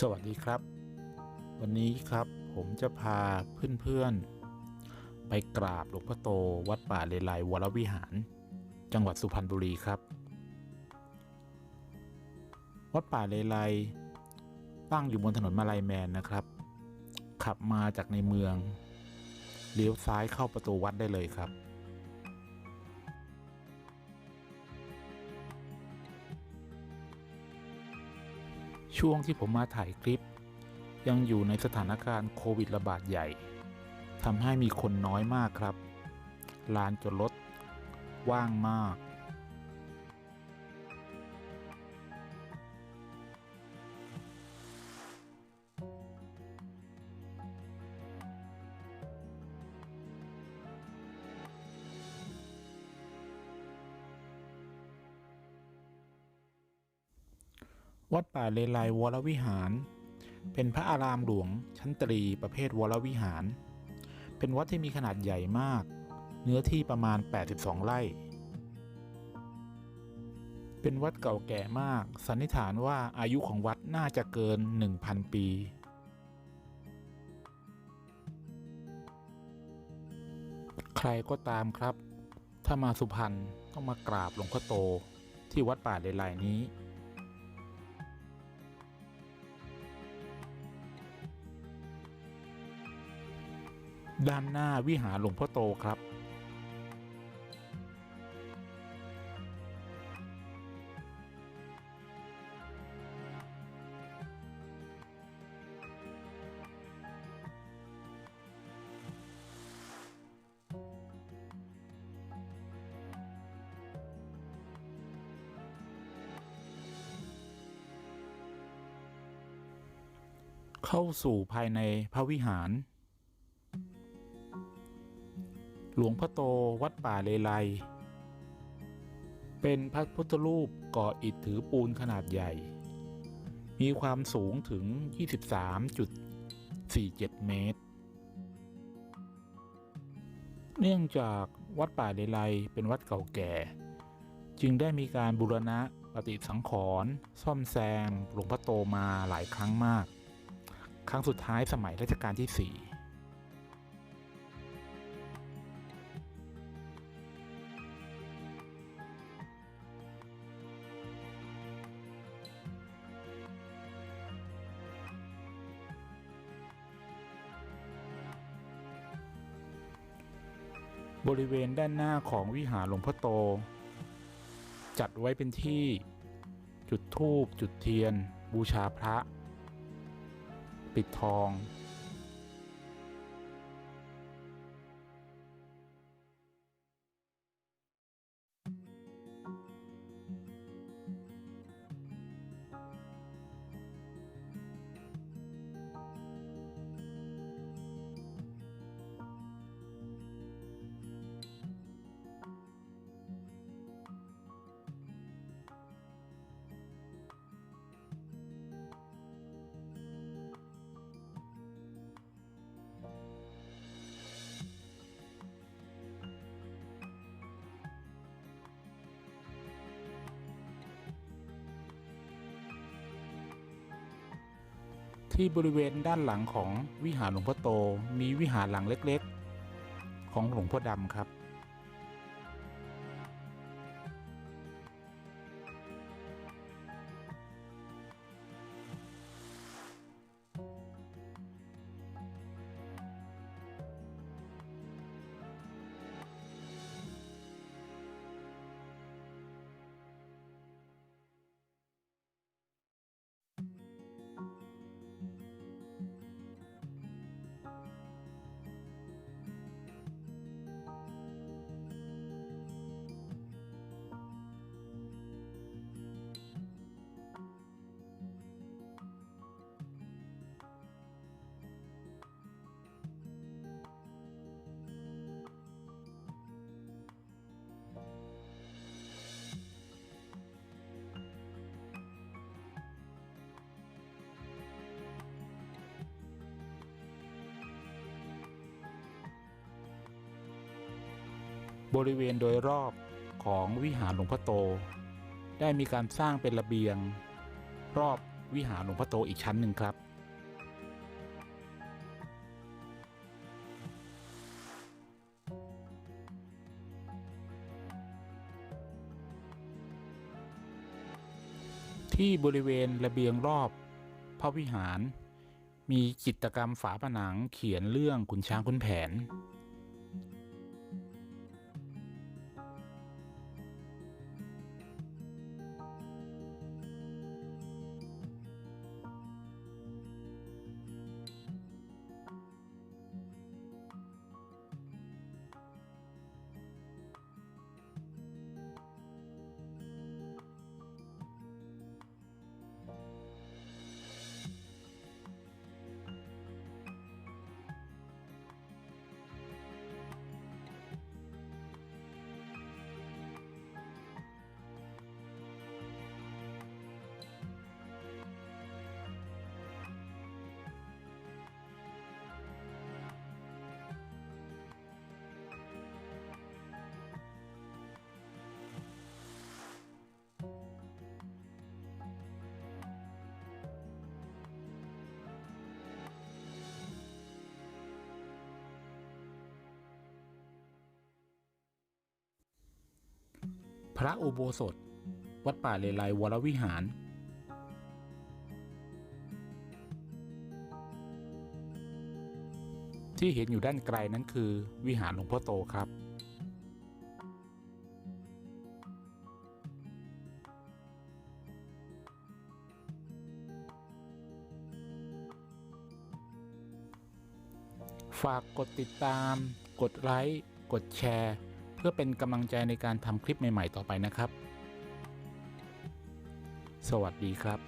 สวัสดีครับ วันนี้ครับผมจะพาเพื่อนๆ ไปกราบหลวงพ่อโตวัดป่าเลไลวรวิหาร จังหวัดสุพรรณบุรีครับ วัดป่าเลไลตั้งอยู่บนถนนมาลายแมนนะครับ ขับมาจากในเมือง เลี้ยวซ้ายเข้าประตูวัดได้เลยครับ ช่วงที่ผมมาถ่ายคลิป ยังอยู่ในสถานการณ์โควิดระบาดใหญ่ทำให้มีคนน้อยมากครับ ลานจอดรถว่างมาก วัดป่าเลไลวรวิหาร เป็นพระอารามหลวงชั้นตรีประเภทวรวิหาร เป็นวัดที่มีขนาดใหญ่มาก เนื้อที่ประมาณ 82 ไร่ เป็นวัดเก่าแก่มาก สันนิษฐานว่าอายุของวัดน่าจะเกิน 1,000 ปี ใครก็ตามครับ ถ้ามาสุพรรณต้องมากราบหลวงพ่อโตที่วัดป่าเลไลนี้ ด้านหน้าวิหารหลวงพ่อโตครับ เข้าสู่ภายในพระวิหาร หลวงพ่อโตวัดป่าเลไลเป็นพระพุทธรูปก่ออิฐถือปูนขนาดใหญ่ มีความสูงถึง 23.47 เมตร เนื่องจากวัดป่าเลไลเป็นวัดเก่าแก่ จึงได้มีการบูรณะปฏิสังขรณ์ซ่อมแซมหลวงพ่อโตมาหลายครั้งมาก ครั้งสุดท้ายสมัยรัชกาลที่ 4 บริเวณด้านหน้าของวิหารหลวงพ่อโต จัดไว้เป็นที่ จุดธูปจุดเทียน บูชาพระ ปิดทอง ที่บริเวณด้านหลังของวิหารหลวงพ่อโต มีวิหารหลังเล็กๆ ของหลวงพ่อดำครับ บริเวณโดยรอบของวิหารหลวงพ่อโต ได้มีการสร้างเป็นระเบียง รอบวิหารหลวงพ่อโตอีกชั้นหนึ่งครับ ที่บริเวณระเบียงรอบพระวิหาร มีจิตรกรรมฝาผนังเขียนเรื่องขุนช้างขุนแผน ระอุโบสถ วัดป่าเลไลวรวิหาร ที่เห็นอยู่ด้านไกลนั้นคือวิหารหลวงพ่อโตครับ ฝากกดติดตาม กดไลค์ กดแชร์ พื่อเป็นกำลังใจในการทำคลิปใหม่ ๆ ต่อไปนะครับ สวัสดีครับ